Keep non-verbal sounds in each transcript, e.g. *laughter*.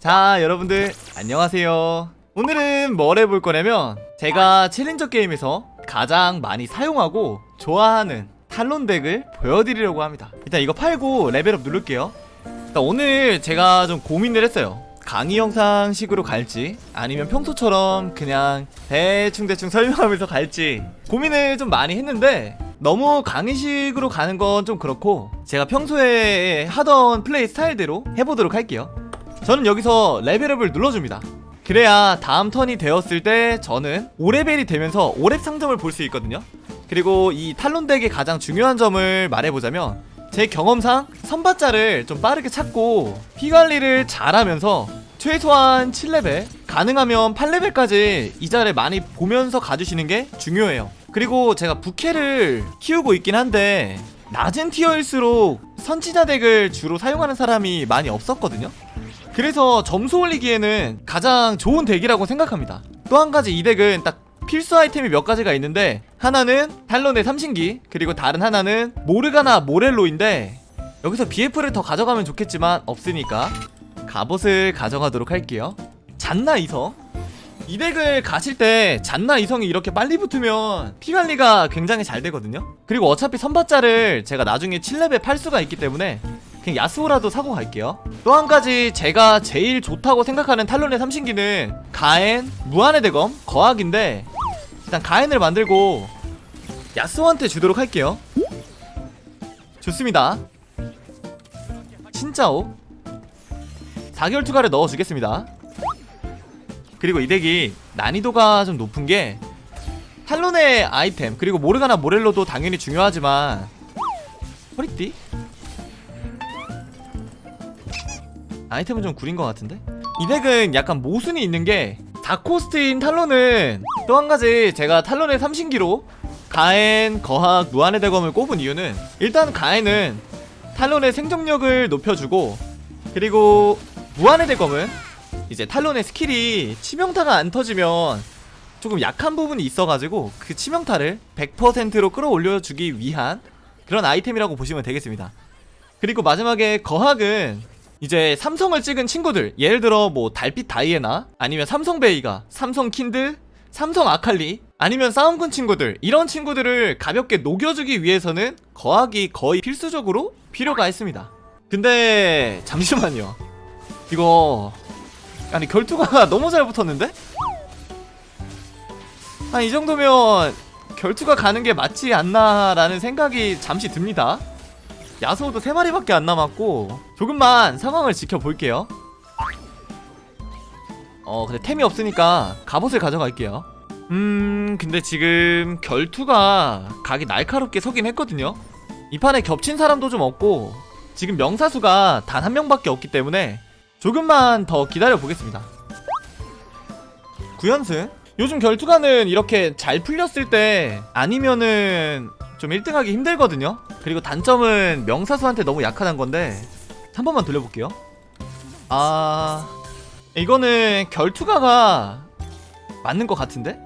자 여러분들 안녕하세요. 오늘은 뭘 해볼 거냐면 제가 챌린저 게임에서 가장 많이 사용하고 좋아하는 탈론 덱을 보여드리려고 합니다. 일단 이거 팔고 레벨업 누를게요. 일단 오늘 제가 좀 고민을 했어요. 강의 영상식으로 갈지 아니면 평소처럼 그냥 대충대충 설명하면서 갈지 고민을 좀 많이 했는데 너무 강의식으로 가는 건 좀 그렇고 제가 평소에 하던 플레이 스타일대로 해보도록 할게요 저는 여기서 레벨업을 눌러줍니다. 그래야 다음 턴이 되었을 때 저는 5레벨이 되면서 5렙 상점을 볼 수 있거든요. 그리고 이 탈론 덱의 가장 중요한 점을 말해보자면 제 경험상 선발자를 좀 빠르게 찾고 피 관리를 잘하면서 최소한 7레벨 가능하면 8레벨까지 이 자를 많이 보면서 가주시는 게 중요해요. 그리고 제가 부캐를 키우고 있긴 한데 낮은 티어일수록 선지자 덱을 주로 사용하는 사람이 많이 없었거든요. 그래서 점수 올리기에는 가장 좋은 덱이라고 생각합니다. 또 한 가지 이 덱은 딱 필수 아이템이 몇 가지가 있는데 하나는 탈론의 삼신기 그리고 다른 하나는 모르가나 모렐로인데 여기서 BF를 더 가져가면 좋겠지만 없으니까 갑옷을 가져가도록 할게요. 잔나 이성 이 덱을 가실 때 잔나 이성이 이렇게 빨리 붙으면 피 관리가 굉장히 잘 되거든요. 그리고 어차피 선발자를 제가 나중에 7레벨 팔 수가 있기 때문에 그냥 야스오라도 사고 갈게요. 또 한 가지 제가 제일 좋다고 생각하는 탈론의 삼신기는 가엔, 무한의 대검, 거학인데 일단 가엔을 만들고 야스오한테 주도록 할게요. 좋습니다. 진짜오 4개월 투가를 넣어주겠습니다. 그리고 이 덱이 난이도가 좀 높은 게 탈론의 아이템 그리고 모르가나 모렐로도 당연히 중요하지만 허리띠? 아이템은 좀 구린 것 같은데? 이 덱은 약간 모순이 있는 게 다코스트인 탈론은 또 한 가지 제가 탈론의 삼신기로 가엔, 거학, 무한의 대검을 꼽은 이유는 일단 가엔은 탈론의 생존력을 높여주고 그리고 무한의 대검은 이제 탈론의 스킬이 치명타가 안 터지면 조금 약한 부분이 있어가지고 그 치명타를 100%로 끌어올려주기 위한 그런 아이템이라고 보시면 되겠습니다. 그리고 마지막에 거학은 이제 삼성을 찍은 친구들 예를 들어 뭐 달빛 다이애나 아니면 삼성 베이가 삼성 킨드 삼성 아칼리 아니면 싸움꾼 친구들 이런 친구들을 가볍게 녹여주기 위해서는 거학이 거의 필수적으로 필요가 있습니다. 근데 잠시만요. 이거 아니 결투가 *laughs* 너무 잘 붙었는데? 아니 이 정도면 결투가 가는 게 맞지 않나라는 생각이 잠시 듭니다 야소도 3마리밖에 안 남았고 조금만 상황을 지켜볼게요. 어 근데 템이 없으니까 갑옷을 가져갈게요. 음 근데 지금 결투가 각이 날카롭게 서긴 했거든요. 이 판에 겹친 사람도 좀 없고 지금 명사수가 단 한 명밖에 없기 때문에 조금만 더 기다려 보겠습니다. 9연승? 요즘 결투가는 이렇게 잘 풀렸을 때 아니면은 좀 1등하기 힘들거든요. 그리고 단점은 명사수한테 너무 약하단 건데 한 번만 돌려볼게요. 아 이거는 결투가가 맞는 것 같은데?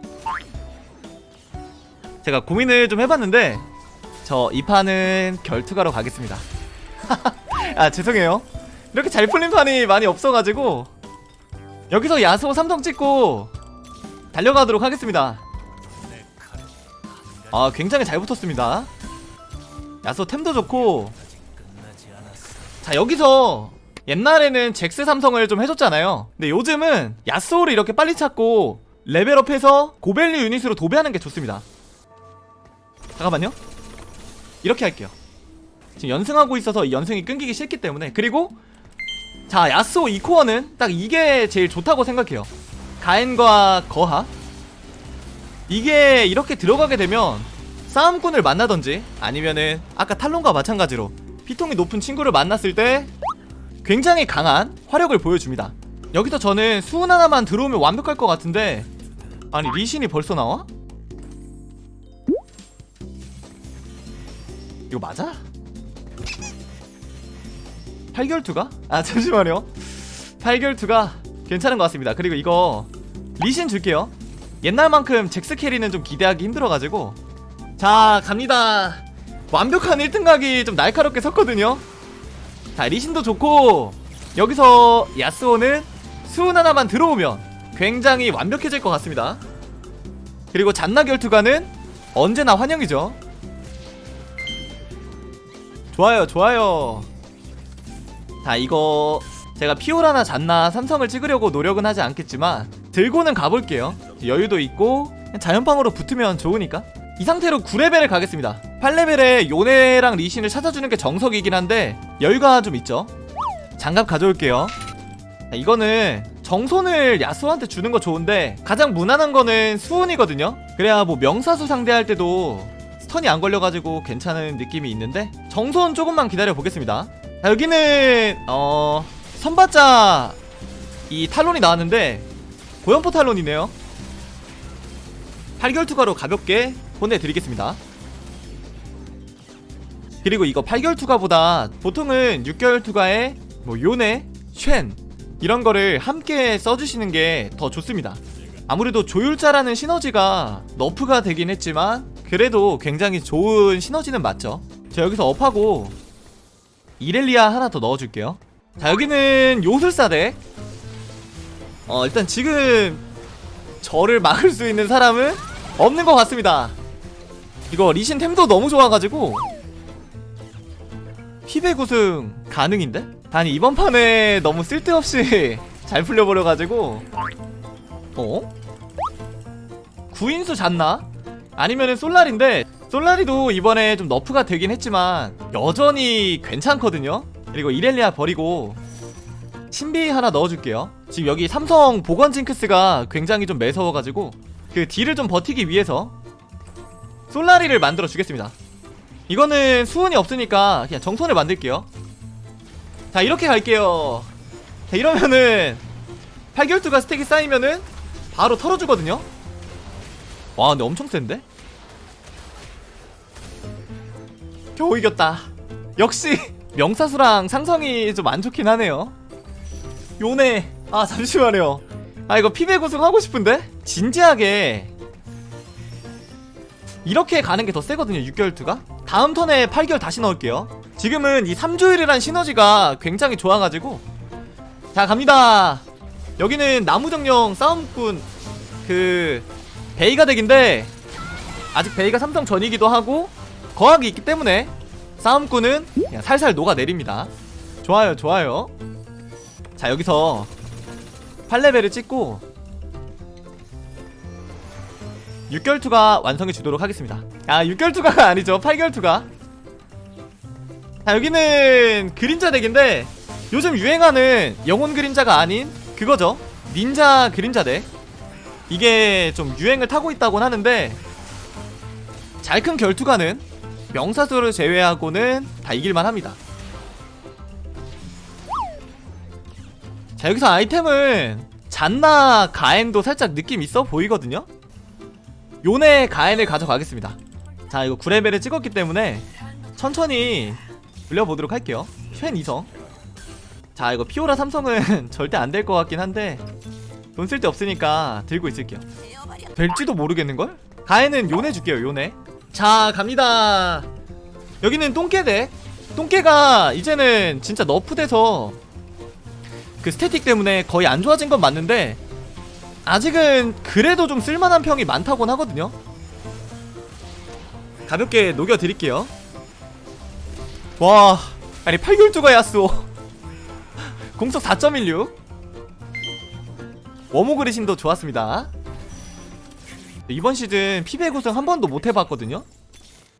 제가 고민을 좀 해봤는데 저 이 판은 결투가로 가겠습니다. *laughs* 아 죄송해요. 이렇게 잘 풀린 판이 많이 없어가지고 여기서 야수 삼성 찍고 달려가도록 하겠습니다 아 굉장히 잘 붙었습니다. 야수 템도 좋고. 자 여기서 옛날에는 잭스 삼성을 좀 해줬잖아요. 근데 요즘은 야스오를 이렇게 빨리 찾고 레벨업해서 고밸류 유닛으로 도배하는 게 좋습니다. 잠깐만요. 이렇게 할게요. 지금 연승하고 있어서 이 연승이 끊기기 싫기 때문에. 그리고 자 야스오 2코어는 딱 이게 제일 좋다고 생각해요. 가엔과 거하 이게 이렇게 들어가게 되면 싸움꾼을 만나던지 아니면은 아까 탈론과 마찬가지로 피통이 높은 친구를 만났을 때 굉장히 강한 화력을 보여줍니다 여기서 저는 수은 하나만 들어오면 완벽할 것 같은데 아니 리신이 벌써 나와? 이거 맞아? 8결투가? 아 잠시만요 8결투가 괜찮은 것 같습니다 그리고 이거 리신 줄게요 옛날만큼 잭스 캐리는 좀 기대하기 힘들어가지고. 자 갑니다. 완벽한 1등 각이 좀 날카롭게 섰거든요. 자 리신도 좋고 여기서 야스오는 수은 하나만 들어오면 굉장히 완벽해질 것 같습니다. 그리고 잔나 결투가는 언제나 환영이죠. 좋아요 좋아요. 자 이거 제가 피오라나 잔나 삼성을 찍으려고 노력은 하지 않겠지만 들고는 가볼게요 여유도 있고 자연방으로 붙으면 좋으니까. 이 상태로 9레벨을 가겠습니다. 8레벨에 요네랑 리신을 찾아주는 게 정석이긴 한데 여유가 좀 있죠. 장갑 가져올게요. 자, 이거는 정손을 야수한테 주는 거 좋은데 가장 무난한 거는 수은이거든요. 그래야 뭐 명사수 상대할 때도 스턴이 안 걸려가지고 괜찮은 느낌이 있는데 정손 조금만 기다려 보겠습니다. 자, 여기는 어 선봤자 이 탈론이 나왔는데 고연포 탈론이네요 8개월 투가로 가볍게 보내드리겠습니다. 그리고 이거 8개월 투가보다 보통은 6개월 투가에 뭐 요네, 쉔 이런 거를 함께 써주시는 게 더 좋습니다. 아무래도 조율자라는 시너지가 너프가 되긴 했지만 그래도 굉장히 좋은 시너지는 맞죠. 자 여기서 업하고 이렐리아 하나 더 넣어줄게요. 자 여기는 요술사 덱. 어, 일단 지금 저를 막을 수 있는 사람은 없는 것 같습니다 이거 리신 템도 너무 좋아가지고 피백 우승 가능인데? 아니 이번 판에 너무 쓸데없이 *laughs* 잘 풀려버려가지고 어? 구인수 잤나? 아니면은 솔라리인데 솔라리도 이번에 좀 너프가 되긴 했지만 여전히 괜찮거든요 그리고 이렐리아 버리고 신비 하나 넣어줄게요 지금 여기 삼성 보건 징크스가 굉장히 좀 매서워가지고 그 딜을 좀 버티기 위해서 솔라리를 만들어 주겠습니다. 이거는 수은이 없으니까 그냥 정손을 만들게요. 자 이렇게 갈게요. 자 이러면은 8결투가 스택이 쌓이면은 바로 털어주거든요. 와 근데 엄청 센데? 겨우 이겼다. 역시 *laughs* 명사수랑 상성이 좀 안 좋긴 하네요. 요네. 아 잠시만요. 아 이거 피백 우승 하고 싶은데? 진지하게 이렇게 가는 게 더 세거든요 6개월2가. 다음 턴에 8개월 다시 넣을게요. 지금은 이 3조율이란 시너지가 굉장히 좋아가지고. 자 갑니다. 여기는 나무정령 싸움꾼 그 베이가 덱인데 아직 베이가 삼성 전이기도 하고 거학이 있기 때문에 싸움꾼은 그냥 살살 녹아내립니다. 좋아요 좋아요. 자 여기서 8레벨을 찍고 6개월2가 완성해 주도록 하겠습니다. 아 6개월2가가 *laughs* 아니죠. 8개월2가. 자 여기는 그림자 덱인데 요즘 유행하는 영혼 그림자가 아닌 그거죠. 닌자 그림자 덱. 이게 좀 유행을 타고 있다곤 하는데 잘 큰 결투가는 명사수를 제외하고는 다 이길만 합니다. 자 여기서 아이템은 잔나 가엔도 살짝 느낌 있어 보이거든요 요네 가엔을 가져가겠습니다. 자 이거 9레벨을 찍었기 때문에 천천히 돌려보도록 할게요. 쉔 이성. 자 이거 피오라 삼성은 *laughs* 절대 안 될 것 같긴 한데 돈 쓸 데 없으니까 들고 있을게요. 될지도 모르겠는걸? 가엔은 요네 줄게요 요네. 자 갑니다. 여기는 똥개대. 똥개가 이제는 진짜 너프돼서 그 스태틱 때문에 거의 안 좋아진 건 맞는데 아직은 그래도 좀 쓸만한 평이 많다곤 하거든요. 가볍게 녹여드릴게요. 와 아니 8개월주가 야스오 *laughs* 공속 4.16 워모 그리신도 좋았습니다. 이번 시즌 피백 우승 한 번도 못 해봤거든요.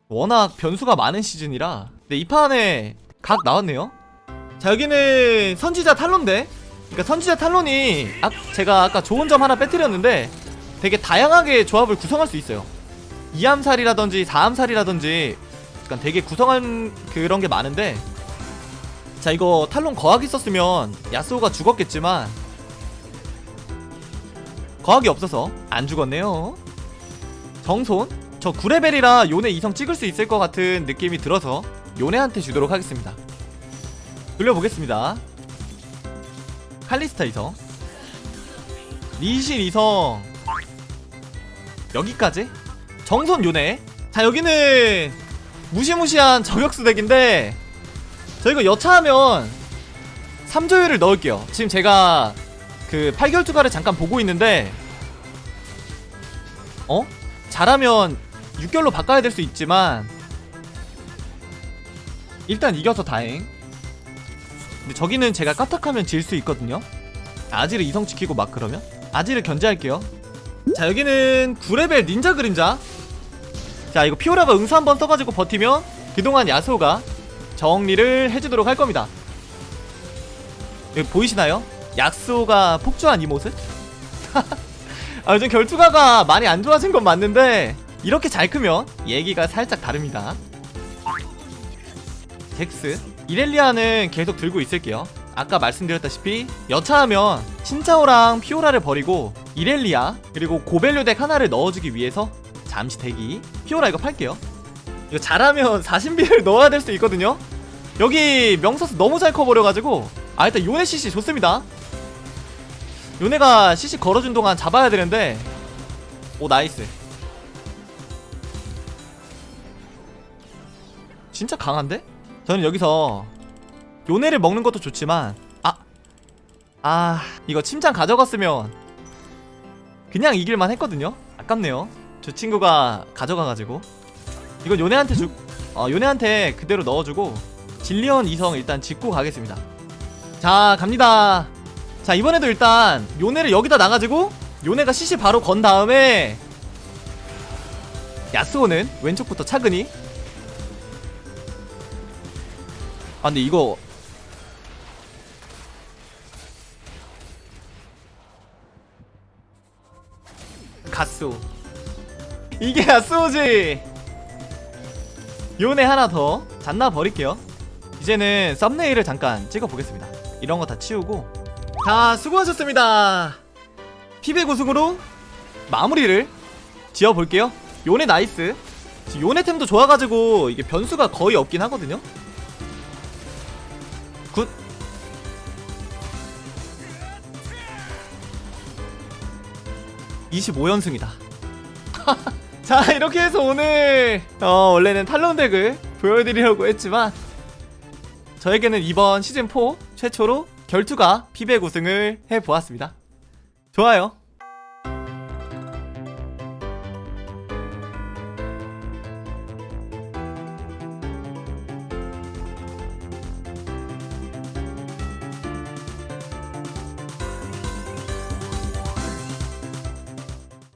워낙 변수가 많은 시즌이라. 근데 이 판에 각 나왔네요. 자 여기는 선지자 탈론데 그러니까 선지자 탈론이 아, 제가 아까 좋은 점 하나 빼뜨렸는데 되게 다양하게 조합을 구성할 수 있어요. 2암살이라든지 4암살이라든지 약간 되게 구성한 그런 게 많은데 자 이거 탈론 거학이 있었으면 야스오가 죽었겠지만 거학이 없어서 안 죽었네요. 정손 저 9레벨이라 요네 2성 찍을 수 있을 것 같은 느낌이 들어서 요네한테 주도록 하겠습니다. 돌려보겠습니다 칼리스타 2성 리신 2성 여기까지. 정손 요네. 자 여기는 무시무시한 저격수 덱인데 저 이거 여차하면 3조율을 넣을게요. 지금 제가 그그 8결투가를 잠깐 보고 있는데 어? 잘하면 6결로 바꿔야 될 수 있지만 일단 이겨서 다행 근데 저기는 제가 까딱하면 질 수 있거든요. 아지를 이성시키고 막 그러면? 아지를 견제할게요. 자 여기는 9레벨 닌자 그림자. 자 이거 피오라가 응수 한번 써가지고 버티면 그동안 야수가 정리를 해주도록 할 겁니다. 여기 보이시나요? 약수가 폭주한 이 모습? *laughs* 아 요즘 결투가가 많이 안 좋아진 건 맞는데 이렇게 잘 크면 얘기가 살짝 다릅니다. 잭스 이렐리아는 계속 들고 있을게요. 아까 말씀드렸다시피 여차하면 신짜오랑 피오라를 버리고 이렐리아 그리고 고벨류 덱 하나를 넣어주기 위해서 잠시 대기. 피오라 이거 팔게요. 이거 잘하면 *laughs* 40비를 넣어야 될 수 있거든요. 여기 명서스 너무 잘 커버려가지고 아 일단 요네 CC 좋습니다. 요네가 CC 걸어준 동안 잡아야 되는데 오 나이스. 진짜 강한데? 저는 여기서 요네를 먹는 것도 좋지만 아! 아 이거 침장 가져갔으면 그냥 이길만 했거든요? 아깝네요 저 친구가 가져가가지고 이건 요네한테 주 어, 요네한테 그대로 넣어주고 진리언 이성 일단 짚고 가겠습니다 자 갑니다 자 이번에도 일단 요네를 여기다 놔가지고 요네가 CC 바로 건 다음에 야스오는 왼쪽부터 차근히 아 근데 이거 가스오 이게 야스오지. 요네 하나 더 잔나 버릴게요. 이제는 썸네일을 잠깐 찍어보겠습니다. 이런 거 다 치우고 자 수고하셨습니다. 피백 우승으로 마무리를 지어볼게요. 요네 나이스. 요네 템도 좋아가지고 이게 변수가 거의 없긴 하거든요 굿. 25연승이다. *laughs* 자 이렇게 해서 오늘 어 원래는 탈론 덱을 보여드리려고 했지만 저에게는 이번 시즌4 최초로 결투가 피백 우승을 해보았습니다. 좋아요